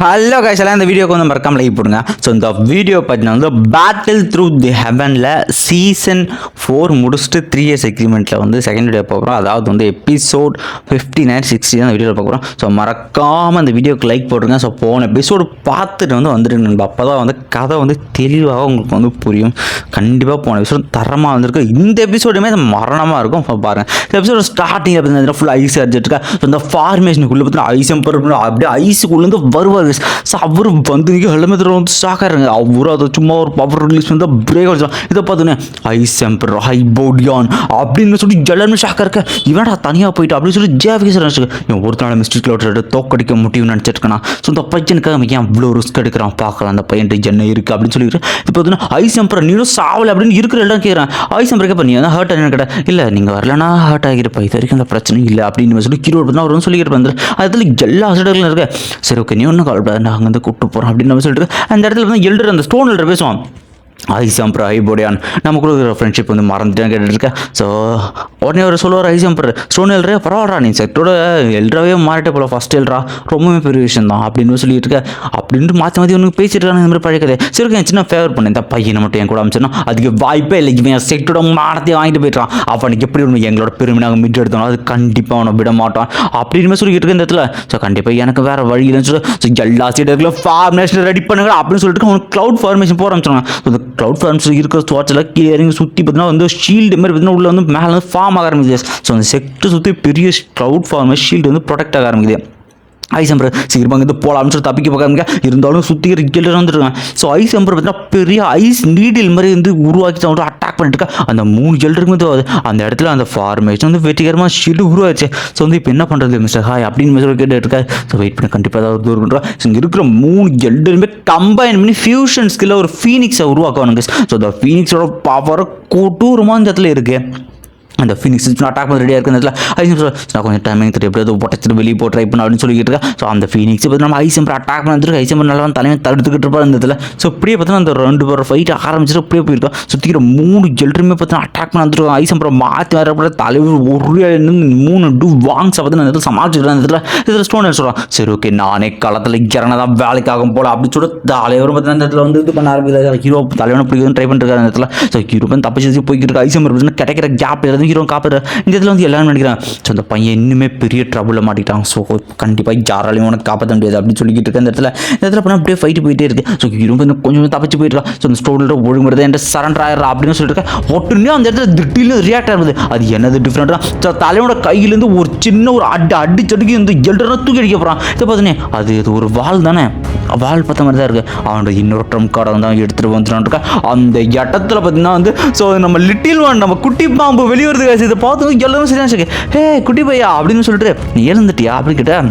Hello guys இந்த வீடியோக்கு வந்து மறக்காம லைக் போடுங்க. ஸோ இந்த வீடியோ பார்த்தீங்கன்னா வந்து பேட்டில் த்ரூ தி ஹெவனில் சீசன் ஃபோர் முடிச்சுட்டு த்ரீ இயர்ஸ் எக்ரிமெண்ட்டில் வந்து செகண்ட் வீடியோ பார்க்குறோம் அதாவது வந்து எபிசோட் ஃபிஃப்டி நைன் சிக்ஸ்டி தான் வீடியோவில் பார்க்குறோம் ஸோ மறக்காமல் அந்த வீடியோக்கு லைக் போடுங்க. ஸோ போன எபிசோடு பார்த்துட்டு வந்து வந்துடுங்க நண்பா. அப்போ தான் வந்து கதை வந்து தெளிவாக உங்களுக்கு வந்து புரியும். கண்டிப்பாக போன எபிசோடு தரமாக வந்திருக்கு. இந்த எபிசோடுமே அது மரணமாக இருக்கும். இப்போ பாருங்கள் இந்த எபிசோட ஸ்டார்டிங் பார்த்தீங்கன்னா ஃபுல் ஐஸ் அடிச்சிருக்கா ஸோ இந்த ஃபார்மேஷனுக்குள்ளே பார்த்தீங்கன்னா ஐஸ் எம்பர் அப்படியே ஐஸுக்குள்ளேருந்து வருவார். ஸோ அவர் வந்து ஹெல்மெட் வந்து ஷாக்காருங்க அவரும் அதை சும்மா ஒரு பவர் ரிலீஸ் வந்து பிரேக் அடிச்சோம் இதை பார்த்தோன்னே ஐ செம்பர் ஹை போடியான் அப்படின்னு சொல்லி எல்லாருமே ஷாக் இருக்க. இவன்டா தனியாக போயிட்டு அப்படின்னு சொல்லி ஜேவிகேஸ் நினச்சிருக்கேன் ஒரு நாள் மிஸ்டேக்கில் விட்டு தோக்கடிக்க முடியும்னு நினச்சிருக்கேன்? ஸோ இந்த பையனுக்காக அவன் ஏன் இவ்வளோ ரிஸ்க் எடுக்கிறான்? பார்க்கலாம் அந்த பையன் என்ன இருக்குது அப்படின்னு சொல்லிட்டு. இப்போ பார்த்தீங்கன்னா ஐ செம்பர் நீனும் சாவலை அப்படின்னு இருக்கிற இடம் கேட்குறேன் ஐஸ் செம்பருக்கு இப்போ நீ வந்து ஹர்ட் ஆகினு கேட்டேன் இல்லை நீங்கள் வரலனா ஹர்ட் ஆகிருப்பா. இது வரைக்கும் அந்த பிரச்சனை இல்லை. அப்படின்னு சொல்லி கீழே பார்த்தா அவர் வந்து சொல்லிக்கிட்டு அதில் எல்லா ஹாஸ்பிட்டலும் இருக்கு. சரி ஓகே நீ ஒன்றும் கவலைப்படாது நாங்கள் வந்து கூப்பிட்டு போகிறோம் அப்படின்னு நம்ம சொல்லிட்டு அந்த இடத்துல வந்து எல்டர் அந்த ஸ்டோன் எல்டர் பேசுவான். ஐசம்பர் ஐபோடியான் நம்ம கொடுக்குற ஃப்ரெண்ட்ஷிப் வந்து மறந்துட்டேன் கேட்டுருக்கேன் ஸோ உடனே அவர் சொல்லுவார் ஐசம்பர் ஸ்டோன் எல்ரே பரவாயில்ல நீ செக்டோட எல்ட்ராவே மாறிட்டே போல ஃபஸ்ட் எல்ட்ரா ரொம்பவே பெரிய விஷயம் தான் அப்படின்னு சொல்லிட்டு இருக்க அப்படின்ட்டு மாற்றி மாற்றி ஒன்று பேசிட்டு இருக்காங்க இந்த மாதிரி பழக்கதே சரி என் சின்ன ஃபேவர் பண்ணேன் இந்த பையனை மட்டும் என் கூட அமைச்சுன்னா அதுக்கு வாய்ப்பே இல்லை இவன் செக்டோட மானத்தை வாங்கிட்டு போயிட்டான் அவனுக்கு எப்படி ஒன்று எங்களோட பெருமை நாங்கள் மீட்டு எடுத்தோம் அது கண்டிப்பாக அவனை விட மாட்டான் அப்படின்னு சொல்லிட்டு இருக்க இந்த இடத்துல ஸோ கண்டிப்பாக எனக்கு வேறு வழி இல்லைன்னு சொல்லி ஸோ எல்லா சீடர்களும் ஃபார்மேஷன் ரெடி பண்ணுங்க அப்படின்னு சொல்லிட்டு அவனுக்கு க்ளவுட் ஃபார்மேஷன் போட ஆரம்பிச்சாங்க க்ளவுட் ஃபார்ம்ஸ் இருக்கிற ஸ்வாட்சில் கீழே இறங்கி சுற்றி பார்த்தீங்கன்னா வந்து ஷீல்டு மாதிரி பார்த்தீங்கன்னா உள்ளே வந்து மேலே வந்து ஃபார்ம் ஆக ஆரம்பிக்குது ஸோ அந்த செக்டர் சுற்றி பெரிய க்ளவுட் ஃபார்ம் ஷீல்டு வந்து ப்ரொடெக்ட் ஆக ஆரம்பிக்குது. ஐஸ் எம்பர் சீக்கிரமாக இருந்து போகலாம்னு சொல்லி தப்பிக்க பார்க்காம இருந்தாலும் சுற்றி இருக்கிற வந்துருக்காங்க. ஸோ ஐஸ் எம்பர் பார்த்தீங்கன்னா பெரிய ஐஸ் நீடில் மாதிரி வந்து உருவாக்கி தான் அட்டாக் பண்ணிட்டு இருக்கா. அந்த மூணு ஜெல்டருக்கு வந்து அந்த இடத்துல அந்த ஃபார்மேஷன் வந்து வெற்றிகரமாக ஷீல்டு உருவாச்சு ஸோ வந்து இப்போ என்ன பண்ணுறது மிஸ்டர் ஹாய் அப்படின்னு மிஸ்டர் கேட்டு இருக்கா ஸோ வெயிட் பண்ணி கண்டிப்பாக ஏதாவது தூரம் பண்ணுறோம் ஸோ இங்கே இருக்கிற மூணு ஜெல்டருமே கம்பைன் பண்ணி ஃபியூஷன் ஸ்கில்ல ஒரு ஃபீனிக்ஸை உருவாக்குவானுங்க. ஸோ அந்த ஃபீனிக்ஸோட பவர் கொடூரமாக இந்த இடத்துல இருக்குது அந்த ஃபினிக்ஸ் நான் அட்டாக் பண்ண ரெடியாக இருக்கிற ஐசிஎம் நான் கொஞ்சம் டைமிங் தெரியும் எப்படியாவது உடச்சிட்டு வெளியே போ ட்ரை பண்ண அப்படின்னு சொல்லிக்கிட்டு இருக்கா. ஸோ அந்த ஃபினிக்ஸ் பற்றி நம்ம ஐசிஎம் அட்டாக் பண்ணிட்டு ஐசிஎம் நல்லா தலைமை தடுத்துக்கிட்டு இருப்பார் இந்த இதில். ஸோ இப்படியே பார்த்தீங்கன்னா அந்த ரெண்டு பேர் ஃபைட் ஆரம்பிச்சிட்டு அப்படியே போயிருக்கோம் சுற்றிக்கிற மூணு ஜெல்டருமே பார்த்தீங்கன்னா அட்டாக் பண்ண வந்துருக்கோம். ஐசிஎம் மாற்றி வரப்பட தலைவர் ஒரு மூணு டூ வாங்ஸ் பார்த்து அந்த இடத்துல சமாளிச்சுட்டு அந்த இடத்துல இதில் ஸ்டோன் சொல்கிறான் சரி ஓகே நானே களத்தில் இறங்கினதான் வேலைக்காகும் போல அப்படி சொல்ல தலைவரும் பார்த்தீங்கன்னா இந்த இடத்துல வந்து இது பண்ண ஆரம்பிக்கிறார். ஹீரோ தலைவனை பிடிக்குதுன்னு ட்ரை பண்ணிருக்காரு அந்த இடத்துல. ஸோ ஹீரோ தப்பிச்சு போய்க்கிட்டு இருக்கு ஐசிஎம் கிடைக்கிற கேப் இருந்து ஹீரோ காப்பாடுற இந்த இடத்துல வந்து எல்லாரும் நினைக்கிறாங்க ஸோ அந்த பையன் இன்னுமே பெரிய ட்ரபுளில் மாட்டிக்கிட்டான். ஸோ கண்டிப்பாக யாராலையும் உனக்கு காப்பாற்ற முடியாது அப்படின்னு சொல்லிக்கிட்டு இருக்க இந்த இடத்துல. இந்த இடத்துல பண்ண அப்படியே ஃபைட்டு போயிட்டே இருக்கு. ஸோ ஹீரோ கொஞ்சம் கொஞ்சம் தப்பிச்சு போயிட்டு ஸோ அந்த ஸ்டோரில் ஒழுங்குறது என்கிட்ட சரண்டர் ஆயிடுறா அப்படின்னு சொல்லிட்டு இருக்கேன் அந்த இடத்துல திட்டிலும் ரியாக்ட் ஆகுது. அது என்னது டிஃப்ரெண்ட்டாக ஸோ தலையோட கையிலேருந்து ஒரு சின்ன ஒரு அடி அடி வந்து எல்டரை தூக்கி அடிக்க போகிறான் இதை பார்த்தோன்னே அது இது ஒரு வால் தானே? வால் பார்த்த மாதிரி தான் இருக்குது அவனோட இன்னொரு ட்ரம் கார்டை வந்து எடுத்துகிட்டு வந்துட்டான் அந்த இடத்துல பார்த்தீங்கன்னா வந்து ஸோ நம்ம லிட்டில் வான் நம்ம குட்டி பாம்பு வெளியே வருது guys. இதை பார்த்து எல்லாரும் சரியான ஹே குட்டி பையா அப்படின்னு சொல்லிட்டு நீ எழுந்துட்டியா அப்படின்னு கேட்டேன்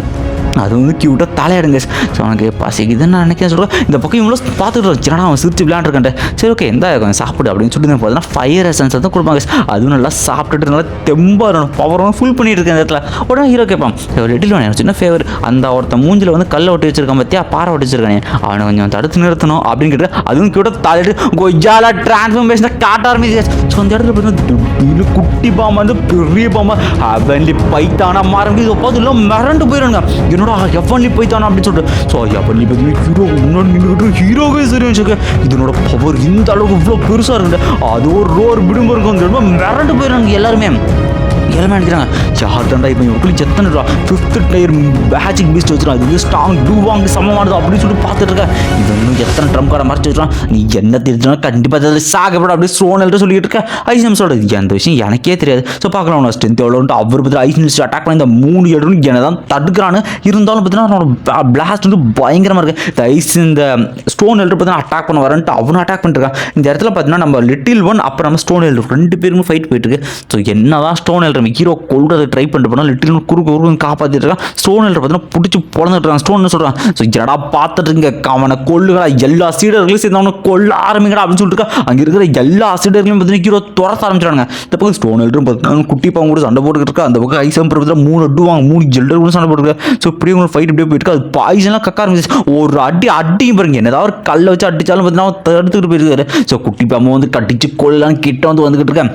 அது வந்து க்யூட்டாக தலையாடுங்க. ஸோ அவனுக்கு பசிக்குதுன்னு நான் நினைக்கிறேன். சொல்கிறேன் இந்த பக்கம் இவ்வளோ பார்த்துட்டு சின்னடா அவன் சிரிச்சு விளையாண்டுருக்கேன் சரி ஓகே எந்த சாப்பிடு அப்படின்னு சொல்லிட்டு பார்த்தீங்கன்னா ஃபயர் எசன்ஸ் தான் கொடுப்பாங்க. அதுவும் நல்லா சாப்பிட்டுட்டு நல்லா தெம்பாக இருக்கணும். பவரும் ஃபுல் பண்ணிட்டு இருக்கேன் இந்த இடத்துல. உடனே ஹீரோ கேட்பான் லிட்டில் ஒன் சின்ன ஃபேவர் அந்த ஒருத்தன் மூஞ்சில் வந்து கல்லை ஒட்டி வச்சிருக்கான் பார்த்தியா பாறை ஒட்டி வச்சிருக்கானே. அவனை கொஞ்சம் தடுத்து நிறுத்தணும். அப்படின்னு கேட்டு அதுவும் க்யூட்டாக தலையிட்டு கொய்யால டிரான்ஸ்ஃபர்மேஷனை காட்ட ஆரம்பிச்சு ஸோ அந்த இடத்துல பார்த்தீங்கன்னா குட்டி பாம்பா வந்து பெரிய பாம்பா. அவன்லி பைத்தானா மாறி இதை பார்த்து எல்லாம் மிரண்டு போயிடுங்க என்னடா எவன்லி போய்த்தானா அப்படின்னு சொல்லிட்டு. ஸோ எவன்லி பார்த்தீங்கன்னா ஹீரோ முன்னாடி நின்றுக்கிட்டு ஹீரோவே சரி வச்சுக்க இதனோட பவர் இந்த அளவுக்கு இவ்வளோ பெருசாக இருக்குது அது ஒரு ரோர் விடும்பு இருக்கும் மிரண்டு போயிடுறாங்க எல்லாருமே. எல்லாமே நினைக்கிறாங்க யார் தாண்டா இப்போ இவங்களுக்கு எத்தனை ரூபா? ஃபிஃப்த் டயர் மேஜிக் பீஸ்ட் வச்சுருக்கான். இது ஸ்ட்ராங் டூ சமமானது அப்படின்னு சொல்லி பார்த்துட்டு இருக்கேன் இது இன்னும் எத்தனை ட்ரம் கார்டை மறைச்சு வச்சுருக்கான்? நீ என்ன தெரிஞ்சுனா கண்டிப்பாக அதில் சாகப்பட அப்படி ஸ்ட்ரோனல்ட்டு சொல்லிட்டு இருக்க. ஐஸ் சொல்கிறது எந்த விஷயம்? எனக்கே தெரியாது. ஸோ பார்க்கலாம் அவனோட ஸ்ட்ரென்த் எவ்வளோன்ட்டு அவர் பற்றி ஐஸ் அட்டாக் பண்ணி இந்த மூணு எடுன்னு என்ன தான் தடுக்கிறான்னு இருந்தாலும் பார்த்தீங்கன்னா அவனோட பிளாஸ்ட் வந்து பயங்கரமாக இருக்குது இந்த ஐஸ் இந்த ஸ்டோன் எல்டர் பார்த்தீங்கன்னா அட்டாக் பண்ண வரன்ட்டு அவனும் அட்டாக் பண்ணிருக்கான் இந்த இடத்துல பார்த்தீங்கன்னா நம்ம லிட்டில் ஒன் அப்புறம் நம்ம ஸ்டோன் எல்டர் ரெண்டு பேருமே ஃபைட் போயிட்டு இருக்கு. ஸோ என்ன தான் ஸ்டோன் எல்டர் ஹீரோ கொள்றதை ட்ரை பண்ணிட்டு போனால் லிட்டில் குறுக்கு குறுக்கு காப்பாற்றிட்டு இருக்கான். ஸ்டோன் பார்த்தீங்கன்னா பிடிச்சி பிறந்துட்டு இருக்கான் ஸ்டோன் சொல்கிறான் ஸோ ஜடா பார்த்துட்டு இருங்க அவனை கொள்ளுகளா எல்லா சீடர்களையும் சேர்ந்து அவனை கொல்ல ஆரம்பிக்கடா அப்படின்னு சொல்லிட்டு இருக்கா அங்கே இருக்கிற எல்லா சீடர்களையும் பார்த்தீங்கன்னா ஹீரோ துரத்த ஆரம்பிச்சிடாங்க இந்த பக்கம் ஸ்டோன் எல்டரும் பார்த்தீங்கன்னா குட்டி பாவம் கூட சண்டை போட்டுக்கிட்டு இருக்கா. அந்த பக்கம் ஐசம் பார்த்தா மூணு அட்டுவாங்க மூணு ஜெல்டர் கூட சண்டை போட்டுருக்கா ஸோ இப்படியே உங்களுக்கு ஃபைட் இப்படியே போயிட்டு அது பாய்சன்லாம் கக்க ஆரம்பிச்சு ஒரு அடி அடியும் பாருங்க. என்னதாவது கல்லை வச்சு அடிச்சாலும் பார்த்தீங்கன்னா அவன் தடுத்துக்கிட்டு போயிருக்காரு. ஸோ குட்டி பாம்பு வந்து கட்டிச்சு கொள்ளலாம் கிட்ட வந்து வந்துக்கிட்டு இருக்கேன்.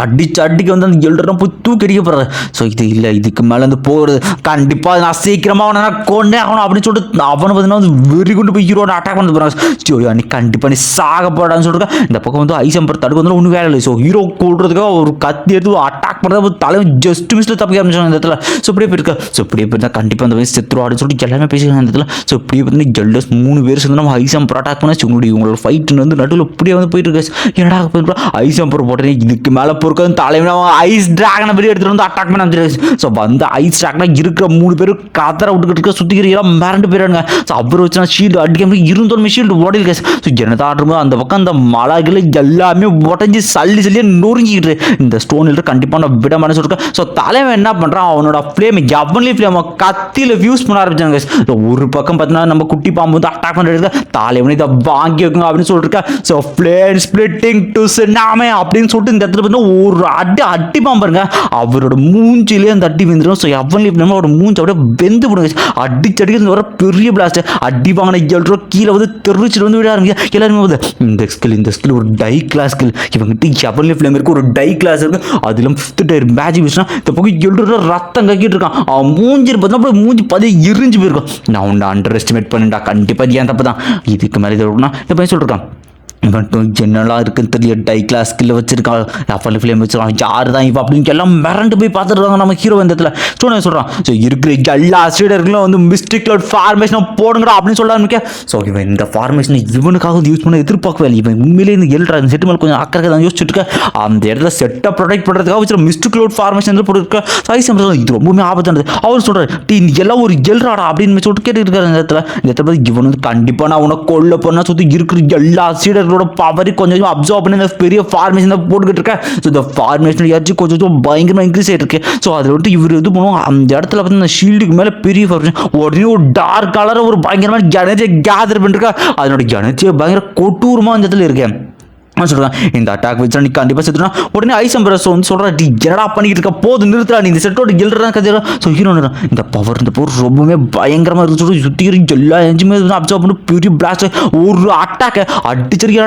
அடிச்சு அடிக்க வந்து அந்த எல்டரும் போய் தூக்கடிக்க அடிக்க ஸோ இது இல்லை இதுக்கு மேலே வந்து போகிறது கண்டிப்பாக நான் சீக்கிரமாக அவனை நான் கொண்டே ஆகணும் அப்படின்னு சொல்லிட்டு அவனை பார்த்தீங்கன்னா வந்து வெறி கொண்டு போய் ஹீரோட அட்டாக் பண்ண போகிறான் ஸோ நீ கண்டிப்பாக நீ சாக போடான்னு சொல்லிட்டு இந்த பக்கம் வந்து ஐசம்பர் தடுக்க வந்து ஒன்றும் வேலை இல்லை. ஸோ ஹீரோ கூடுறதுக்காக ஒரு கத்தி எடுத்து அட்டாக் பண்ணுறது தலைவன் ஜஸ்ட் மிஸ்ல தப்பிக்க ஆரம்பிச்சாங்க இந்த இடத்துல. ஸோ இப்படியே போயிருக்கா ஸோ இப்படியே போயிருந்தா கண்டிப்பாக அந்த வயசு செத்துரும் அப்படின்னு சொல்லிட்டு எல்லாமே பேசிக்கலாம் இந்த இடத்துல. ஸோ இப்படியே பார்த்தீங்கன்னா ஜெல்டஸ் மூணு பேர் சேர்ந்து நம்ம ஐசாம் அட்டாக் பண்ண உங்களுடைய உங்களோட ஃபைட்டு வந்து நடுவில் இப்படியே வந்து போயிட்டு இருக்காச்சு என்னடா போயிருக்கா ஐசம்பர் போட்டேன் இதுக்கு மேலே பொறுக்கிறது தலைவன் ஐஸ் டிராகனை வெளியே எடுத்துகிட்டு வந்து அட்டாக் பண்ண வந்துருக்கு ஸோ வந்து ஐஸ் டிராகனா இருக்கிற மூணு பேரும் கதற விட்டுக்கிட்டு இருக்க சுத்திக்கிற எல்லாம் மிரண்டு போயிடுறாங்க ஸோ அப்புறம் வச்சு நான் ஷீல்டு அடிக்காம இருந்தோம் ஷீல்டு ஓடி கேஸ் ஸோ ஜனதா ஆடும்போது அந்த பக்கம் அந்த மலைகள் எல்லாமே உடஞ்சி சல்லி சல்லியாக நொறுங்கிக்கிட்டு இந்த ஸ்டோன் இல்லை கண்டிப்பாக நான் விட மாட்டேன்னு சொல்லிட்டு ஸோ தலைவன் என்ன பண்ணுறான் அவனோட ஃப்ளேம் எவன்லி ஃப்ளேம் கத்தியில் ஃபியூஸ் பண்ண ஆரம்பிச்சாங்க ஒரு பக்கம் பார்த்தீங்கன்னா நம்ம குட்டி பாம்பு வந்து அட்டாக் பண்ணுறது தலைவன் இதை வாங்கி வைக்கணும் அப்படின்னு சொல்லிட்டு ஸோ ஃப்ளேம் ஸ்பிளிட்டிங் டு சின்னாமே அப்படின்னு சொல்லிட்டு இந்த இடத்துல பார்த்தீங்கன்னா ஒரு அடி அடி பாம்பருங்க அவரோட மூஞ்சிலே அந்த அடி வெந்துடும் ஸோ எவன்லி ஃப்ளேம் அவரோட மூஞ்சி அப்படியே வெந்து போடுங்க அடிச்சு அடிக்கிறது வர பெரிய பிளாஸ்ட் அடி வாங்கின எழுறோம் கீழே வந்து தெரிச்சிட்டு வந்து விட ஆரம்பிங்க எல்லாருமே வந்து இந்த ஸ்கில் இந்த ஸ்கில் ஒரு டை கிளாஸ் ஸ்கில் இவங்கிட்ட எவன்லி ஃப்ளேம் இருக்கு ஒரு டை கிளாஸ் இருக்கு. அதிலும் ஃபிஃப்த் டயர் மேஜிக் விஷயம் இந்த பக்கம் எழுற ரத்தம் கக்கிட்டு இருக்கான். அவன் மூஞ்சி பார்த்தா அப்படியே மூஞ்சி பதி எரிஞ்சு போயிருக்கான். நான் உன்னை அண்டர் எஸ்டிமேட் பண்ணிட்டா கண்டிப்பாக ஏன் தப்பு தான். இதுக்கு மேலே இது இந்த பையன் சொல்லிருக்கான் இவன் என்னெல்லாம் இருக்குன்னு தெரியல. டை கிளாஸ் ஸ்கில்ல வச்சிருக்கான். ரஃபல் ஃபிலிம் வச்சிருக்கான். யார் தான் இவன் அப்படின்னு எல்லாம் மிரண்டு போய் பார்த்துருக்காங்க நம்ம ஹீரோ இந்த இடத்துல. ஸ்டூடெண்ட் சொல்கிறான் ஸோ இருக்கிற எல்லா ஸ்டூடெண்ட்களும் வந்து மிஸ்டேக் ஃபார்மேஷனை போடுங்கடா அப்படின்னு சொல்ல ஸோ இவன் இந்த ஃபார்மேஷனை இவனுக்காக யூஸ் பண்ண எதிர்பார்க்கவே இல்லை. இவன் உண்மையிலே இந்த எழுறா இந்த செட்டு மேலே கொஞ்சம் அக்கறை தான் யோசிச்சுட்டு இருக்க. அந்த இடத்துல செட்டை ப்ரொடெக்ட் பண்ணுறதுக்காக வச்சு மிஸ்டேக் கிளவுட் ஃபார்மேஷன் போட்டுருக்க சைஸ் இது ரொம்பவுமே ஆபத்தானது. அவர் சொல்கிறார் டீ எல்லாம் ஒரு எழுறாடா அப்படின்னு சொல்லிட்டு கேட்டுருக்காரு இந்த இடத்துல. இந்த இடத்துல பார்த்து இவன் வந்து கண்டிப்பாக நான் உனக்கு கொல்ல போனால் சுற்றி இருக்கிற எல்லா சீடர்களோட பவரை கொஞ்சம் கொஞ்சம் அப்சர்வ் பண்ணி இந்த பெரிய ஃபார்மேஷன் தான் போட்டுக்கிட்டு இருக்கேன். ஸோ இந்த ஃபார்மேஷன் ஏதாச்சும் கொஞ்சம் கொஞ்சம் பயங்கரமாக இன்க்ரீஸ் ஆகிட்டு ஸோ அதில் வந்துட்டு இவர் இது பண்ணுவோம் அந்த இடத்துல வந்து இந்த ஷீல்டுக்கு மேலே பெரிய ஃபார்மேஷன் உடனே ஒரு டார்க் கலர் ஒரு பயங்கரமான எனர்ஜியை கேதர் பண்ணிருக்கா அதனோட எனர்ஜியை பயங்கர கொட்டூரமாக அந்த இடத்துல இருக்கேன். இந்த அட்டாக் வச்சு நீ கண்டிப்பாக செத்துனா உடனே ஐஸ் அம்பரஸ் வந்து சொல்கிறா டி என்னடா பண்ணிக்கிட்டு இருக்க? போது நிறுத்துறா நீ இந்த செட்டோட எழுறா கதையா ஸோ ஹீரோ இந்த பவர் இந்த பவர் ரொம்பவே பயங்கரமாக இருந்துச்சு சொல்லி சுற்றி எல்லா எஞ்சுமே அப்சர்வ் பண்ணி பெரிய பிளாஸ்ட் ஒரு அட்டாக்கை அடிச்சிருக்கா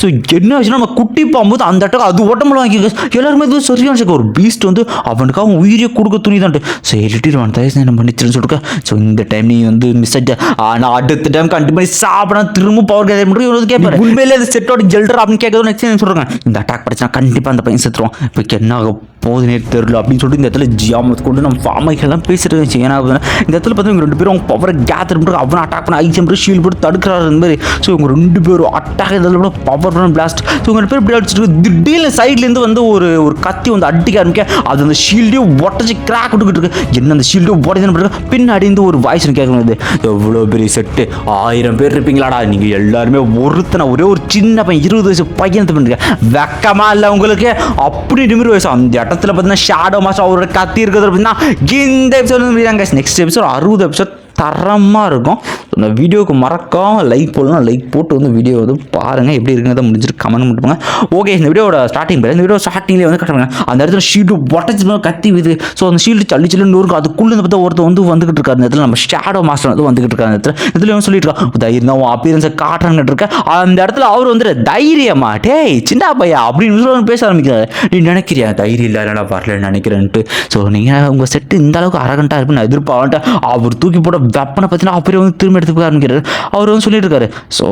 ஸோ என்ன ஆச்சுன்னா நம்ம குட்டி போகும்போது அந்த அட்டாக் அது உடம்புல வாங்கி எல்லாருமே இது சரியான விஷயம். ஒரு பீஸ்ட் வந்து அவனுக்கு அவன் உயிரியை கொடுக்க துணிதான்ட்டு ஸோ எழுட்டிடுவான் தயவு செஞ்சு என்ன பண்ணிச்சுன்னு சொல்லிட்டு ஸோ இந்த டைம் நீ வந்து மிஸ் ஆகிட்ட ஆனால் அடுத்த டைம் கண்டிப்பாக சாப்பிட திரும்ப பவர் கேதர் பண்ணுறது இவரு கேட்பாரு உண்மையிலே அந்த செட்டோட ஜெல்டர் அப்படின்னு கேட்கறது நெக்ஸ்ட் சொல்கிறாங்க இந்த அட்டாக் படிச்சா கண்டிப்பாக அந்த பையன் செத்துருவான். இப்போ என்ன ஆக போகுதுனே தெரியல அப்படின்னு சொல்லிட்டு இந்த இடத்துல ஜியாமத் கொண்டு நம்ம ஃபார்மைகள்லாம் பேசிட்டு இருந்துச்சு ஏன்னா இந்த இடத்துல பார்த்தீங்கன்னா இவங்க ரெண்டு பேரும் அவங்க பவரை கேதர் பண்ணுறது அவனை அட்டாக் பண்ண ஐச்சம் ஷீல் போட்டு தடுக்கிறாரு இந்த மாதிரி. ஸோ இவங்க ரெண்டு பேரும் அட்டாக் இதில் கூட பவர் பிளாஸ்ட் ஸோ இவங்க ரெண்டு பேர் இப்படி அடிச்சிட்டு திடீர்னு சைட்லேருந்து வந்து ஒரு ஒரு கத்தி வந்து அடிக்க ஆரம்பிக்க அது அந்த ஷீல்டையும் உடச்சி கிராக் விட்டுக்கிட்டு இருக்கு. என்ன அந்த ஷீல்டையும் உடச்சு பின்னாடி இருந்து ஒரு வாய்ஸ் கேட்கணும் எவ்வளோ பெரிய செட்டு ஆயிரம் பேர் இருப்பீங்களாடா. நீங்கள் எல்லாருமே ஒருத்தனை ஒரே ஒரு சின்ன பையன் இருபது வயசு பையன் பண்ணுங்க வெக்கமா இல்லை உங்களுக்கு அப்படி நிமிர் வயசு அந்த இடத்துல பார்த்தீங்கன்னா ஷேடோ மாஸ்டர் அவரோட கத்தி இருக்கிறது அப்படின்னா இந்த எபிசோட் நெக்ஸ்ட் எபிசோட் அறுபது எபிசோட் தரமாக இருக்கும். இந்த வீடியோவுக்கு மறக்காமல் லைக் போடணும் லைக் போட்டு வந்து வீடியோ வந்து பாருங்கள் எப்படி இருக்குங்கிறத முடிஞ்சிட்டு கமெண்ட் பண்ணுவாங்க ஓகே இந்த வீடியோட ஸ்டார்டிங் இந்த வீடியோ ஸ்டார்டிங்லேயே வந்து கட்டுறாங்க அந்த இடத்துல ஷீல்டு ஒட்டச்சு கத்தி விது. ஸோ அந்த ஷீல்டு சல்லி சல்லுன்னு இருக்கும். அதுக்குள்ளே பார்த்தா ஒருத்தர் வந்து வந்துகிட்டு இருக்காரு. இந்த இடத்துல நம்ம ஷேடோ மாஸ்டர் வந்து வந்துகிட்டு இருக்காரு. அந்த இடத்துல இதில் வந்து சொல்லிட்டு இருக்கா தைரியம் தான் அப்பியரன்ஸை காட்டுறாங்கன்னு இருக்க. அந்த இடத்துல அவர் வந்து தைரியமா? டேய் சின்ன பையா? அப்படின்னு பேச ஆரம்பிக்கிறாரு. நீ நினைக்கிறியா? தைரியம் இல்லை என்னடா வரலன்னு நினைக்கிறேன்ட்டு. ஸோ நீங்கள் உங்கள் செட்டு இந்த அளவுக்கு அரகண்டாக இருக்குன்னு நான் எதிர்பார்த்தேன் அவர் தூக்கி போட வெப்பனை பார்த்தீங்கன்னா அப்படியே வந்து திரும்ப எடுத்து போய் ஆரம்பிக்கிறாரு அவர் வந்து சொல்லிட்டு இருக்காரு ஸோ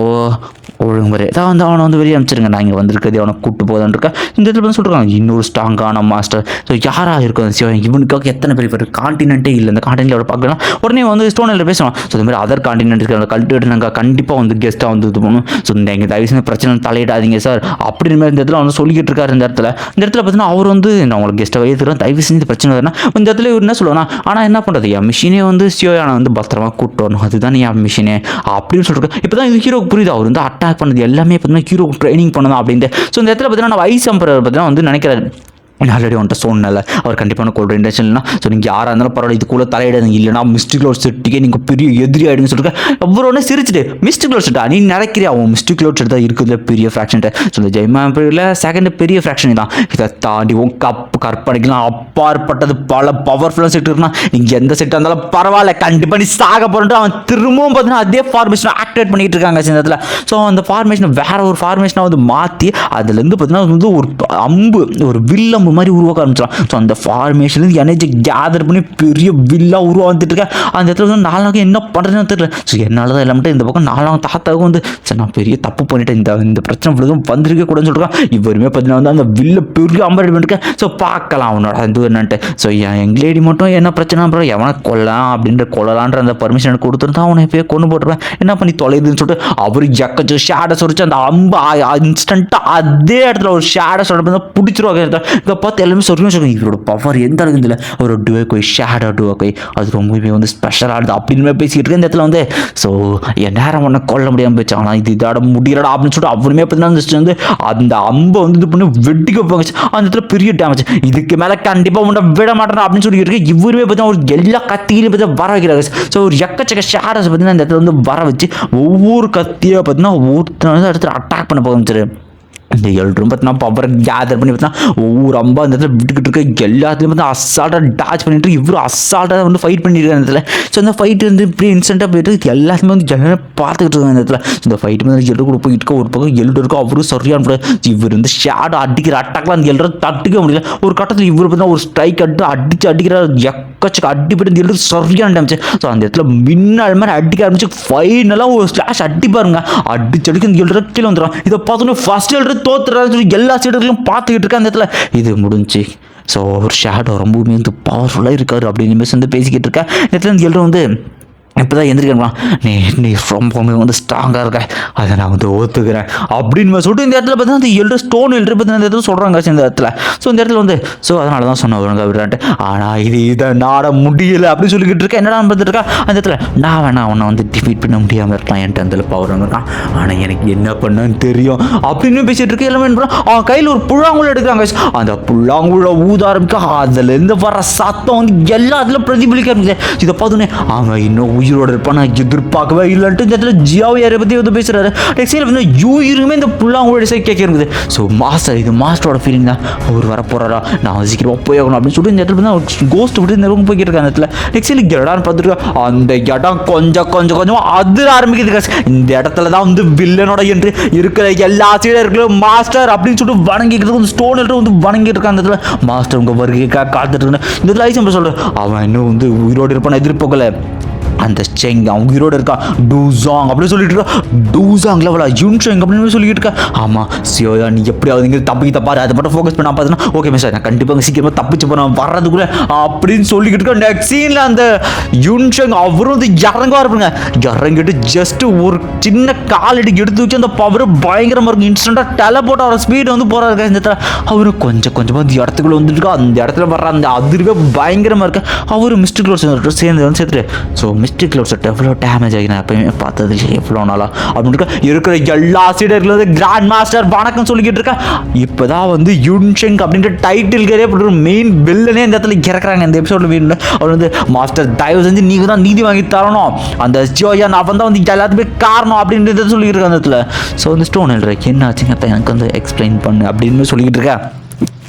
ஒழுங்குமுறை தான் வந்து அவனை வந்து வெளியே அனுப்பிச்சிருங்க. நான் இங்கே வந்திருக்கிறது அவனை கூட்டு போதான்னு இருக்கேன். இந்த இடத்துல வந்து சொல்கிறாங்க இன்னொரு ஸ்ட்ராங்கான மாஸ்டர் ஸோ யாராக இருக்கும் சிவன் இவனுக்காக எத்தனை பேர் பேர் காண்டினென்ட்டே இல்லை. இந்த காண்டினென்ட் அவரை பார்க்கலாம் உடனே வந்து ஸ்டோனில் பேசலாம் ஸோ இந்த மாதிரி அதர் காண்டினென்ட் இருக்கிற கல்ட்டு நாங்கள் கண்டிப்பாக வந்து கெஸ்ட்டாக வந்து இது பண்ணணும். ஸோ இந்த எங்கள் தயவு செஞ்சு பிரச்சனை தலையிடாதீங்க சார் அப்படின்னு மாதிரி இந்த இடத்துல வந்து சொல்லிக்கிட்டு இருக்காரு இந்த இடத்துல. இந்த இடத்துல பார்த்தீங்கன்னா அவர் வந்து நான் உங்களுக்கு கெஸ்ட்டாக ஏற்றுக்கிறேன் தயவு செஞ்சு பிரச்சனை வருதுன்னா இந்த இடத்துல இவர் என்ன சொல்லுவானா ஆனால் என்ன பண்ணுறது என் மிஷினே வந்து சியோயான வந்து பஸ் கூட்டு வரணும் அதுதான் என் மிஷினே அப்படின்னு சொல்லிட்டு இப்போ தான் இது ஹீரோக்கு புரியுது. அவர் வந்து அட்டாக் பண்ணது எல்லாமே பார்த்தீங்கன்னா ஹீரோ ட்ரைனிங் பண்ணணும் அப்படின்ட்டு. ஸோ இந்த இடத்துல பார்த்தீங்கன்னா நம்ம ஐஸ் அம்பரர் பார்த்தீங்கன்னா வந்து நினைக்கிறாரு. நான் ஆல்ரெடி உன்ட்ட சொன்னல அவர் கண்டிப்பான கொள்ற இன்டென்ஷன் இல்லைனா ஸோ நீங்கள் யாராக இருந்தாலும் பரவாயில்ல இதுக்குள்ளே தலையிடாதீங்க. இல்லைனா மிஸ்டிக் லோட் செட்டுக்கே நீங்கள் பெரிய எதிரி ஆகிடுன்னு சொல்லிட்டு அப்புறம் ஒன்று சிரிச்சிட்டு மிஸ்டிக் லோட் செட்டா நீ நினைக்கிறியா? அவன் மிஸ்டிக் லோட் செட் தான் இருக்குது பெரிய ஃப்ராக்ஷன்ட்டு ஸோ இந்த ஜெய்மா செகண்ட் பெரிய ஃப்ராக்ஷன் தான் இதை தாண்டி உன் கப் கற்பனைக்கெல்லாம் அப்பாற்பட்டது பல பவர்ஃபுல்லாக செட் இருக்குன்னா நீங்கள் எந்த செட்டாக இருந்தாலும் பரவாயில்ல. கண்டிப்பாக நீ சாக போகிறோன்ட்டு அவன் திரும்பவும் பார்த்தீங்கன்னா அதே ஃபார்மேஷனை ஆக்டிவேட் பண்ணிட்டு இருக்காங்க இந்த இடத்துல. ஸோ அந்த ஃபார்மேஷனை வேற ஒரு ஃபார்மேஷனை வந்து மாற்றி அதுலேருந்து பார்த்தீங்கன்னா வந்து ஒரு அம்பு ஒரு வில்லம்பு மாதிரி உருவாக்க ஆரம்பிச்சிடும். ஸோ அந்த ஃபார்மேஷன்லேருந்து எனர்ஜி கேதர் பண்ணி பெரிய வில்லா உருவாந்துட்டு இருக்கேன் அந்த இடத்துல வந்து நாலாக என்ன பண்ணுறதுன்னு தெரியல. ஸோ என்னால் தான் எல்லாமே இந்த பக்கம் நாலாம் தாத்தாவுக்கும் வந்து சரி நான் பெரிய தப்பு பண்ணிட்டேன். இந்த இந்த பிரச்சனை ஃபுல்லும் வந்திருக்க கூடன்னு சொல்லிருக்கான் இவருமே பார்த்தீங்கன்னா வந்து அந்த வில்ல பெரிய அம்பர் பண்ணிருக்கேன் ஸோ பார்க்கலாம் அவனோட அது என்னன்ட்டு. ஸோ என் லேடி மட்டும் என்ன பிரச்சனை அப்புறம் எவனை கொல்லலாம் அப்படின்ற கொல்லலான்ற அந்த பர்மிஷன் கொடுத்துருந்தா அவனை எப்பயே கொண்டு போட்டுருவேன். என்ன பண்ணி தொலைதுன்னு சொல்லிட்டு அவர் ஜக்கச்சு ஷேடை சொரிச்சு அந்த அம்பு இன்ஸ்டண்ட்டாக அதே இடத்துல ஒரு ஷேடை சொல்ல பிடிச்சிருவாங்க. இதை பார்த்து எல்லாமே சொல்லுங்க சொல்லுங்க இவரோட பவர் எந்த அளவுக்கு இல்லை ஒரு டுவே கோய் ஷேடோ டுவே கோய் அது ரொம்பவே வந்து ஸ்பெஷலாக ஸ்பெஷலானது அப்படின்னு பேசிக்கிட்டு இருக்க இந்த இடத்துல வந்து ஸோ என் நேரம் ஒன்றை கொல்ல முடியாமல் போச்சு. ஆனால் இது இதோட முடியலடா அப்படின்னு சொல்லிட்டு அவருமே பார்த்தீங்கன்னா வந்து அந்த அம்பை வந்து இது பண்ணி வெட்டிக்க போச்சு அந்த இடத்துல பெரிய டேமேஜ் இதுக்கு மேலே கண்டிப்பாக உன்னை விட மாட்டேன் அப்படின்னு சொல்லி இருக்கு. இவருமே பார்த்தீங்கன்னா ஒரு எல்லா கத்தியிலையும் பார்த்தா வர வைக்கிறாங்க ஸோ ஒரு எக்கச்சக்க ஷேடோஸ் பார்த்தீங்கன்னா இந்த இடத்துல வந்து வர வச்சு ஒவ்வொரு கத்தியை பார்த்தீங்கன்னா ஒவ்வொருத்தர் இடத்துல அட்டாக் பண்ண போக ஆரம்பிச்சிரு இந்த எல்ட்ரும் பார்த்தீங்கன்னா பவரை கேதர் பண்ணி பார்த்தீங்கன்னா ஒவ்வொரு அம்பா அந்த இடத்துல விட்டுக்கிட்டு இருக்க. எல்லாத்துலையும் வந்து அசால்ட்டாக டாச் பண்ணிட்டு இவரும் அசால்ட்டாக வந்து ஃபைட் பண்ணியிருக்காரு அந்த இடத்துல. ஸோ அந்த ஃபைட் வந்து இப்படி இன்ஸ்டண்ட்டாக போயிட்டு எல்லாத்தையுமே வந்து ஜன பார்த்துக்கிட்டு இருக்காங்க இந்த இடத்துல. இந்த ஃபைட் வந்து எல்லு கூட போயிட்டு இருக்க ஒரு பக்கம் எல்டு இருக்கா அவரும் சரியான கூட இவர் வந்து ஷேடோ அடிக்கிற அட்டாக்லாம் அந்த எல்லோரும் தட்டுக்க முடியல. ஒரு கட்டத்தில் இவர் பார்த்தீங்கன்னா ஒரு ஸ்ட்ரைக் அடித்து அடிச்சு அடிக்கிற எக்கச்சக்க அடிப்பட்டு இந்த எல்லோரும் சரியான டேமேஜ் ஸோ அந்த இடத்துல மின்னால் மாதிரி அடிக்க ஆரம்பிச்சு ஃபைனலாக ஒரு ஸ்லாஷ் அடி பாருங்க அடிச்சு அடிக்க இந்த எல்லோரும் கீழே வந்துடும் இதை பார்த்தோன்னா ஃபஸ்ட் எல்லோரும் தோத்துறாரு சொல்லி எல்லா சைடுகளும் பார்த்துக்கிட்டு இருக்க அந்த இடத்துல இது முடிஞ்சு. ஸோ ஒரு ஷேடோ ரொம்பவுமே வந்து பவர்ஃபுல்லாக இருக்காரு அப்படின்னு மிஸ் வந்து பேசிக்கிட்டு இருக்கேன் இந்த இடத்துல இந்த எல்லோரும் வந்து இப்போ தான் எந்திரிக்கணுமா நீ நீ ரொம்ப வந்து ஸ்ட்ராங்காக இருக்க. அதை நான் வந்து ஒத்துக்கிறேன். அப்படின்னு சொல்லிட்டு இந்த இடத்துல பார்த்தீங்கன்னா அந்த எல்டர் ஸ்டோன் எல்டர் பற்றி இந்த இடத்துல சொல்கிறாங்க இந்த இடத்துல. ஸோ இந்த இடத்துல வந்து ஸோ அதனால தான் சொன்ன ஒழுங்கா விடுறான்ட்டு ஆனால் இது இதை நாட முடியல அப்படின்னு சொல்லிக்கிட்டு இருக்கேன். என்னடா பார்த்துட்டு இருக்கா? அந்த இடத்துல நான் வேணா உன்னை வந்து டிஃபீட் பண்ண முடியாமல் இருக்கலாம். என்கிட்ட அந்த பவர் இருக்கான் ஆனால் எனக்கு என்ன பண்ணன்னு தெரியும். அப்படின்னு பேசிகிட்டு இருக்கேன் எல்லாமே என்ன அவன் கையில் ஒரு புல்லாங்குழல் எடுக்கிறாங்க அந்த புல்லாங்குழ ஊத ஆரம்பிக்க அதுலேருந்து வர சத்தம் வந்து எல்லாத்துலையும் பிரதிபலிக்க ஆரம்பிச்சு இதை பார்த்தோன்னே அவன் இன்னும் உயிரோட இருப்பான் நான் எதிர்பார்க்கவே இல்லைன்ட்டு இந்த இடத்துல ஜியாவை யாரை பற்றி வந்து பேசுகிறாரு நெக்ஸ்ட் வந்து யூயிருமே இந்த புல்லா அவங்களோட சைட் கேட்க இருக்குது ஸோ மாஸ்டர் இது மாஸ்டரோட ஃபீலிங் தான். அவர் வர நான் சீக்கிரமாக போய் ஆகணும் அப்படின்னு சொல்லிட்டு இந்த இடத்துல வந்து கோஸ்ட் விட்டு இந்த ரூம் போய்கிட்டு இருக்காங்க அந்த இடத்துல நெக்ஸ்ட் இடம்னு பார்த்துருக்கா அந்த இடம் கொஞ்சம் கொஞ்சம் கொஞ்சம் அதிர ஆரம்பிக்குது இந்த இடத்துல தான் வந்து வில்லனோட என்று இருக்கிற எல்லா சீடர்களும் மாஸ்டர் அப்படின்னு சொல்லிட்டு வணங்கிக்கிறது வந்து ஸ்டோன் எடுத்து வந்து வணங்கிட்டு இருக்கான் அந்த இடத்துல மாஸ்டர் உங்கள் வருகைக்காக காத்துட்டு இருக்கேன் இந்த இடத்துல ஐசம்பர் சொல்கிறேன் அவன் இன்னும் வந்து உயிரோடு இருப்பான எதிர்பார்க்கல. அந்த செங் அவன் உயிரோடு இருக்கா? டூசாங் அப்படின்னு சொல்லிட்டு இருக்கா? டூசாங் லெவலா யூன்ஷெங் அப்படின்னு சொல்லிட்டு இருக்கா? ஆமாம் சியோயா நீ எப்படியாவது இங்கே தப்பி? தப்பாரு அதை மட்டும் ஃபோக்கஸ் பண்ண பார்த்தீங்கன்னா ஓகே மிஸ் நான் கண்டிப்பாக சீக்கிரமாக தப்பிச்சு போகிறேன் வர்றதுக்குள்ள அப்படின்னு சொல்லிக்கிட்டு இருக்கா நெக்ஸ்ட் சீனில் அந்த யூன்ஷெங் அவரும் வந்து இறங்க இருப்பாங்க இறங்கிட்டு ஜஸ்ட் ஒரு சின்ன காலடி எடுத்து வச்சு அந்த பவர் பயங்கரமாக இருக்கும். இன்ஸ்டண்ட்டாக டெலபோர்ட் ஆகிற ஸ்பீடு வந்து போகிறாரு இந்த இடத்துல. அவரு கொஞ்சம் கொஞ்சமாக அந்த இடத்துக்குள்ள வந்துட்டு அந்த இடத்துல வர்ற அந்த அதிர்வே பயங்கரமாக இருக்கு. அவர் மிஸ்டர் க்ளோஸ் சேர்ந்து வந்து சேர்த்துட்டு ஸோ மிஸ்டேக் க்ளோஸ் எவ்வளோ டேமேஜ் ஆகி நான் எப்பயுமே பார்த்தது இல்லை எவ்வளோ நாளா? அப்படின்னு இருக்கிற எல்லா சீடர்களும் வந்து கிராண்ட் மாஸ்டர் வணக்கம் சொல்லிக்கிட்டு இருக்கேன் இப்போ தான் வந்து யுன்ஷெங் அப்படின்ற டைட்டில்களே ஒரு மெயின் வில்லனே இந்த இடத்துல இறக்குறாங்க. இந்த எபிசோடில் மீன் அவர் வந்து மாஸ்டர் தயவு செஞ்சு நீங்கள் தான் நீதி வாங்கி தரணும். அந்த ஜோயா நான் தான் வந்து எல்லாத்துக்குமே காரணம் அப்படின்றத சொல்லிக்கிட்டு இருக்கேன் அந்த இடத்துல. ஸோ வந்து ஸ்டோன் எழுறேன் என்ன ஆச்சுங்க எனக்கு வந்து எக்ஸ்பிளைன் பண்ணு அப்படின்னு சொல்லிக்கிட்டு இருக்கேன்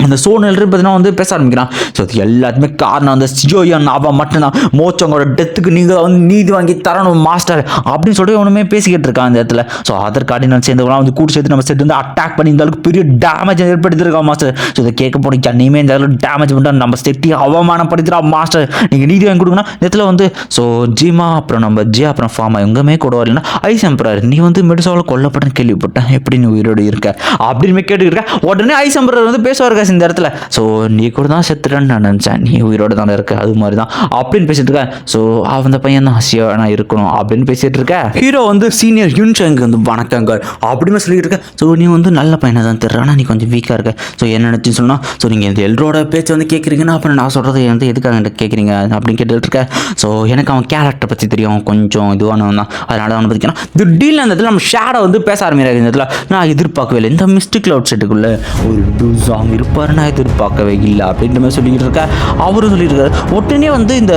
அந்த சூழ்நிலை பார்த்தீங்கன்னா வந்து பேச ஆரம்பிக்கிறான். ஸோ அது எல்லாத்துமே காரணம் அந்த சிஜோயன் அவன் மட்டும்தான். மோச்சவங்களோட டெத்துக்கு நீங்கள் வந்து நீதி வாங்கி தரணும் மாஸ்டர் அப்படின்னு சொல்லிட்டு ஒன்றுமே பேசிக்கிட்டு இருக்கான் அந்த இடத்துல. ஸோ அதர் கார்டினல் சேர்ந்தவங்களாம் வந்து கூட்டு சேர்த்து நம்ம சேர்த்து வந்து அட்டாக் பண்ணி இந்த அளவுக்கு பெரிய டேமேஜ் ஏற்படுத்திருக்கான் மாஸ்டர் ஸோ இதை கேட்க போனீங்க அன்னையுமே இந்த அளவுக்கு டேமேஜ் பண்ணால் நம்ம செட்டி அவமானப்படுத்துகிறா மாஸ்டர் நீங்கள் நீதி வாங்கி கொடுக்கணும் இந்த இடத்துல வந்து ஸோ ஜிமா அப்புறம் நம்ம ஜி அப்புறம் ஃபார்மா இவங்கமே கூட வரலன்னா ஐஸ் எம்பரர் நீ வந்து மெடிசாவில் கொல்லப்பட்டன்னு கேள்விப்பட்டேன். எப்படி நீ உயிரோடு இருக்க? அப்படின்னு கேட்டுக்கிட்டு இருக்க. உடனே ஐஸ் எம்பரர் வந்து பேசுவார் guys இந்த இடத்துல. ஸோ நீ கூட தான் செத்துட்டேன்னு நான் நினச்சேன். நீ உயிரோடு தானே இருக்க? அது மாதிரி தான். அப்படின்னு பேசிட்டு இருக்கேன் ஸோ அந்த பையன் தான் ஹசியான இருக்கணும் அப்படின்னு பேசிட்டு இருக்கேன் ஹீரோ வந்து சீனியர் யூன்ஷங்க வந்து வணக்கங்க. அப்படின்னு சொல்லிட்டு இருக்கேன் ஸோ நீ வந்து நல்ல பையனை தான் தெரியற ஆனால் நீ கொஞ்சம் வீக்காக இருக்க. ஸோ என்ன நினச்சி சொன்னால் ஸோ நீங்கள் இந்த எல்லோரோட பேச்சு வந்து கேட்குறீங்கன்னா அப்புறம் நான் சொல்கிறது வந்து எதுக்காக கேட்குறீங்க அப்படின்னு கேட்டுட்டு இருக்கேன் ஸோ எனக்கு அவன் கேரக்டர் பற்றி தெரியும். கொஞ்சம் இதுவானவன் தான். அதனால அவனை பற்றி திடீர்னு அந்த இடத்துல நம்ம ஷேடை வந்து பேச ஆரம்பிக்கிறாங்க இந்த இடத்துல. நான் எதிர்பார்க்கவே இல்லை. இந்த மிஸ்டிக் லவுட் செட்டுக்குள்ளே ஒரு டூ சாங் இருக்கும் பாரு நான் எதிர்பார்க்கவே இல்லை அப்படின்ற மாதிரி சொல்லிக்கிட்டு இருக்கா. அவரும் சொல்லிட்டு உடனே வந்து இந்த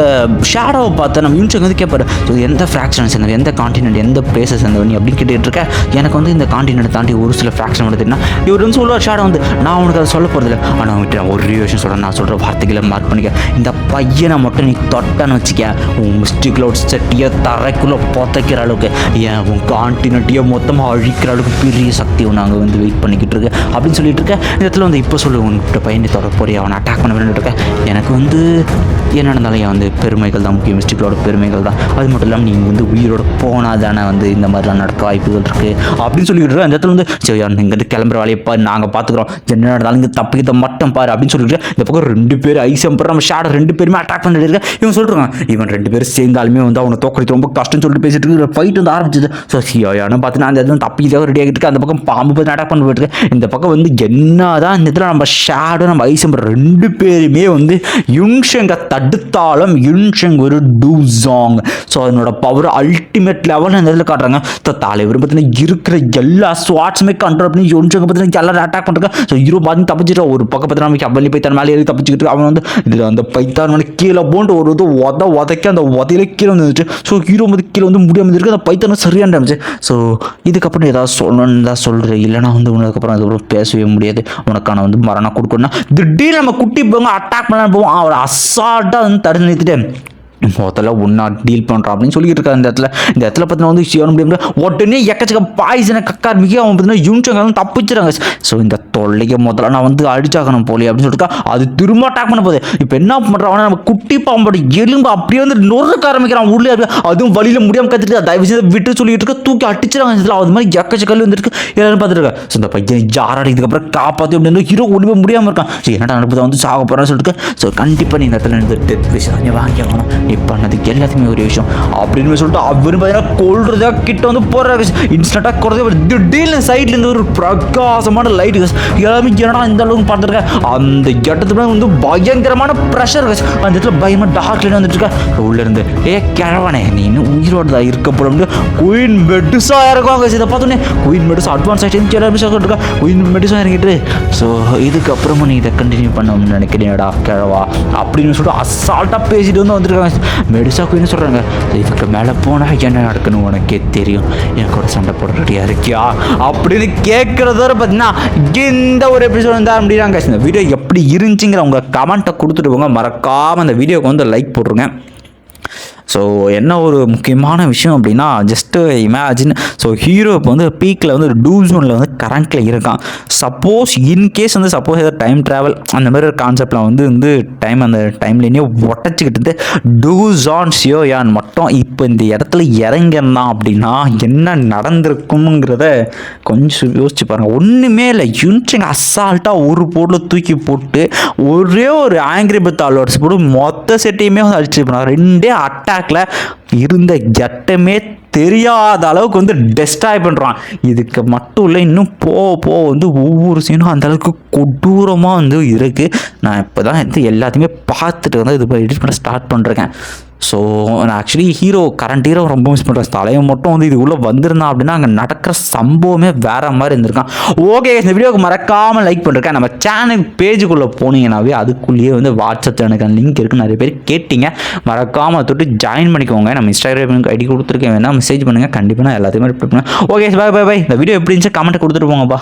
ஷேடோவை பார்த்து நம்ம யூன்சங் வந்து கேட்பாரு ஸோ எந்த ஃப்ராக்ஷன் சேர்ந்தவன் எந்த காண்டினென்ட் எந்த பிளேசஸ் சேர்ந்தவன் நீ? அப்படின்னு கேட்டுட்டு இருக்க. எனக்கு வந்து இந்த காண்டினென்ட் தாண்டி ஒரு சில ஃப்ராக்ஷன் வருதுன்னா இவர் வந்து சொல்லுவார் ஷேடோ வந்து நான் உனக்கு அதை சொல்ல போகிறதில்ல ஆனால் அவங்ககிட்ட நான் ஒரே விஷயம் சொல்கிறேன் நான் சொல்கிற வார்த்தைகளை மார்க் பண்ணிக்க. இந்த பையனை மட்டும் நீ தொட்டான்னு வச்சுக்க. உன் மிஸ்டிக்லோட செட்டியை தரைக்குள்ளே புதைக்கிற அளவுக்கு. ஏன்? உன் காண்டினென்ட்டையே மொத்தமாக அழிக்கிற அளவுக்கு பெரிய சக்தியை நாங்கள் வந்து வெயிட் பண்ணிக்கிட்டு இருக்கு. அப்படின்னு சொல்லிட்டு இருக்க. இந்த இடத்துல வந்து இப்போ சொல்லுவோம் சொல்லு உன்கிட்ட பையனை தொட போறியா அவனை அட்டாக் பண்ண வேணும்னு இருக்க எனக்கு வந்து என்ன நடந்தாலும் என் வந்து பெருமைகள் தான் முக்கியம் மிஸ்டிக்களோட பெருமைகள் தான். அது மட்டும் இல்லாமல் நீங்கள் வந்து உயிரோட போனால் தானே வந்து இந்த மாதிரிலாம் நடக்க வாய்ப்புகள் இருக்குது அப்படின்னு சொல்லிட்டு அந்த இடத்துல வந்து சரி இங்கேருந்து கிளம்புற வேலையை பாரு நாங்கள் பார்த்துக்குறோம் என்ன நடந்தாலும் இங்கே தப்பிக்கிட்ட மட்டும் பாரு அப்படின்னு சொல்லிட்டு இந்த பக்கம் ரெண்டு பேர் ஐஸ் எம்பர் நம்ம ஷேடோ ரெண்டு பேருமே அட்டாக் பண்ணிட்டு இவன் சொல்கிறான் இவன் ரெண்டு பேரும் சேர்ந்தாலுமே வந்து அவனை தோக்கடித்து ரொம்ப கஷ்டம்னு சொல்லிட்டு பேசிட்டு இருக்கு ஃபைட் வந்து ஆரம்பிச்சது. ஸோ சியோயானு பார்த்தீங்கன்னா அந்த இடத்துல தப்பிக்கிறதாக ரெடி ஆகிட்டு இருக்கு அந்த பக்கம் பாம்பு பார்த்து அட்டாக் பண்ணிட்டு இருக்கு. இந்த பக்கம் வந்து என்னதான் இந்த இடத்துல நம்ம ஷேடோ நம்ம ஐஸ் எம்பர் ரெண்டு பேருமே வந்து யுன்ஷங்க தடுத்தாலும் யுன்ஷங் ஒரு டூ சாங் ஸோ அதனோட பவர் அல்டிமேட் லெவல் இந்த இதில் காட்டுறாங்க. ஸோ தலைவர் பார்த்தீங்கன்னா இருக்கிற எல்லா ஸ்வாட்ஸுமே கண்ட்ரோல் பண்ணி யுன்ஷங்க பார்த்தீங்கன்னா எல்லாரும் அட்டாக் பண்ணுறாங்க ஸோ ஹீரோ பார்த்து தப்பிச்சிட்டு ஒரு பக்கம் பார்த்தீங்கன்னா நமக்கு அவ்வளி பைத்தான் மேலே ஏறி தப்பிச்சுக்கிட்டு அவன் வந்து இதில் அந்த பைத்தான் வந்து கீழே போண்டு ஒரு இது உத உதைக்க அந்த உதையில கீழே வந்துச்சு ஸோ ஹீரோ வந்து கீழே வந்து முடியாமல் இருக்கு அந்த பைத்தான் சரியான டேமேஜ் ஸோ இதுக்கப்புறம் ஏதாவது சொல்லணும்னு தான் சொல்கிறேன் இல்லைனா வந்து உனக்கப்புறம் அதுக்கப்புறம் பேசவே முடியாது. உனக்கான வந்து மரணம் கொடுக்கணும்னா திடீர்னு நம்ம குட்டி போங்க அட்டாக் பண்ண போவோம். அவர் அசால்ட்டாக வந்து தடுத்து நிறுத்திட்டு முதல்ல ஒன்றா டீல் பண்ணுறான் அப்படின்னு சொல்லிட்டு இருக்காரு. இந்த இடத்துல இந்த இடத்துல பார்த்தீங்கன்னா வந்து சிவன் முடியும் உடனே எக்கச்சக்க பாய்சனை கக்கார் மிக அவன் பார்த்தீங்கன்னா யூன்சங்க தப்பிச்சிடறாங்க. ஸோ இந்த தொல்லைக்கு முதல்ல நான் வந்து அடிச்சாகணும் போலி அப்படின்னு சொல்லிட்டு அது திரும்ப அட்டாக் பண்ண போகுது. இப்போ என்ன பண்ணுறான் நம்ம குட்டி பாம்போட எலும்பு அப்படியே வந்து நொறுக்க ஆரம்பிக்கிறான். உள்ளே அப்படியே அதுவும் வழியில் முடியாமல் கற்றுட்டு தயவு செய்து விட்டு சொல்லிட்டு இருக்க. தூக்கி அடிச்சிடறாங்க இதில் அது மாதிரி எக்கச்சக்கல் வந்துருக்கு. எல்லாரும் பார்த்துருக்காங்க ஸோ இந்த பையன் ஜாராடி இதுக்கப்புறம் காப்பாற்றி அப்படின்னு ஹீரோ ஒன்றுமே முடியாமல் இருக்கான். ஸோ என்னடா நடக்குது? வந்து சாக போகிறான்னு சொல்லிட்டு ஸோ கண்டிப்பாக நீ இந்த இடத்துல இருந்து டெத் விஷயம் நீ வாங்கி நீ பண்ணதுக்கு எல்லாத்துக்குமே ஒரு விஷயம். அப்படின்னு சொல்லிட்டு அவரு பார்த்தீங்கன்னா கொள்றதா கிட்ட வந்து போடுற இன்ஸ்டண்ட்டாக குறதே திடீர்னு சைட்லேருந்து ஒரு பிரகாசமான லைட் எல்லாமே என்னடா இந்த அளவுக்கு பார்த்துருக்கேன் அந்த இடத்துல வந்து பயங்கரமான ப்ரெஷர் அந்த இடத்துல பயமாக டார்க் லைன் வந்துட்டு இருக்கேன் உள்ளேருந்து ஏ கிழவனே நீ இன்னும் உயிரோடு தான் இருக்க போகிறோம் குயின் மெடிசா இறக்குவாங்க இதை பார்த்தோன்னே குயின் மெடிசா அட்வான்ஸ் ஆகிட்டு எல்லாருமே சொல்லிட்டு இருக்கா? குயின் மெடிசா இறங்கிட்டு ஸோ இதுக்கப்புறமா நீ இதை கண்டினியூ பண்ணணும்னு நினைக்கிறீங்கடா கிழவா அப்படின்னு சொல்லிட்டு அசால்ட்டாக பேசிட்டு வந்து வந்துருக்காங்க மெடிசா குயின் சொல்கிறாங்க இதுக்கு மேலே போனால் என்ன நடக்கணும் உனக்கே தெரியும். என் கூட சண்டை போட ரெடியாக இருக்கியா? அப்படின்னு கேட்குறதோட பார்த்தீங்கன்னா இந்த ஒரு எபிசோட் இருந்தால் அப்படின்னாங்க இந்த வீடியோ எப்படி இருந்துச்சுங்கிற உங்கள் கமெண்ட்டை கொடுத்துட்டு போங்க. மறக்காமல் அந்த வீடியோக்கு வந்து லைக் போட்டுருங்க. ஸோ என்ன ஒரு முக்கியமான விஷயம் அப்படின்னா ஜஸ்ட்டு இமேஜின் ஸோ ஹீரோ இப்போ வந்து பீக்கில் வந்து டூ ஜோனில் வந்து கரண்ட்டில் இருக்கான். சப்போஸ் இன்கேஸ் வந்து சப்போஸ் ஏதாவது டைம் ட்ராவல் அந்த மாதிரி ஒரு கான்செப்டில் வந்து வந்து டைம் அந்த டைம்லேயே ஒட்டச்சிக்கிட்டு டூ ஜான் சியோயான் மட்டும் இப்போ இந்த இடத்துல இறங்கிருந்தான் அப்படின்னா என்ன நடந்திருக்குங்கிறத கொஞ்சம் யோசிச்சு பாருங்கள் ஒன்றுமே இல்லை. யுன்சிங் அசால்ட்டாக ஒரு பொருளை தூக்கி போட்டு ஒரே ஒரு ஆங்கிரி பத் ஆலோட்ஸ் போட்டு மொத்த செட்டையுமே வந்து அடிச்சு போனாங்க ரெண்டே அட்டாக் அட்டாக்ல இருந்த கெட்டமே தெரியாத அளவுக்கு வந்து டெஸ்ட்ராய் பண்ணுறான் இதுக்கு மட்டும் இல்லை இன்னும் போக போக வந்து ஒவ்வொரு சீனும் அந்த அளவுக்கு கொடூரமாக வந்து இருக்குது நான் இப்போ தான் வந்து எல்லாத்தையுமே பார்த்துட்டு வந்து இது எடிட் பண்ண ஸ்டார்ட் பண்ணுறேன் ஸோ நான் ஆக்சுவலி ஹீரோ கரண்ட் ஹீரோ ரொம்ப மிஸ் பண்ணுறேன் தலைவன் மட்டும் வந்து இது உள்ளே வந்திருந்தான் அப்படின்னா அங்கே நடக்கிற சம்பவமே வேறு மாதிரி இருந்திருக்கான். ஓகே இந்த வீடியோக்கு மறக்காமல் லைக் பண்ணிருக்கேன் நம்ம சேனல் பேஜுக்குள்ளே போனீங்கன்னாவே அதுக்குள்ளேயே வந்து வாட்ஸ்அப் எனக்கு லிங்க் இருக்குது நிறைய பேர் கேட்டிங்க. மறக்காமல் தொட்டு ஜாயின் பண்ணிக்கோங்க. நம்ம இன்ஸ்டாகிராம் ஐடி கொடுத்துருக்கேன். வேணால் மெசேஜ் பண்ணுங்கள் கண்டிப்பாக நான் எல்லாத்தையுமே ரிப்ளை பண்ணுவேன். ஓகே பாய் பாய் பாய் இந்த வீடியோ எப்படி இருந்துச்சு? கமெண்ட் கொடுத்துட்டு போங்கப்பா.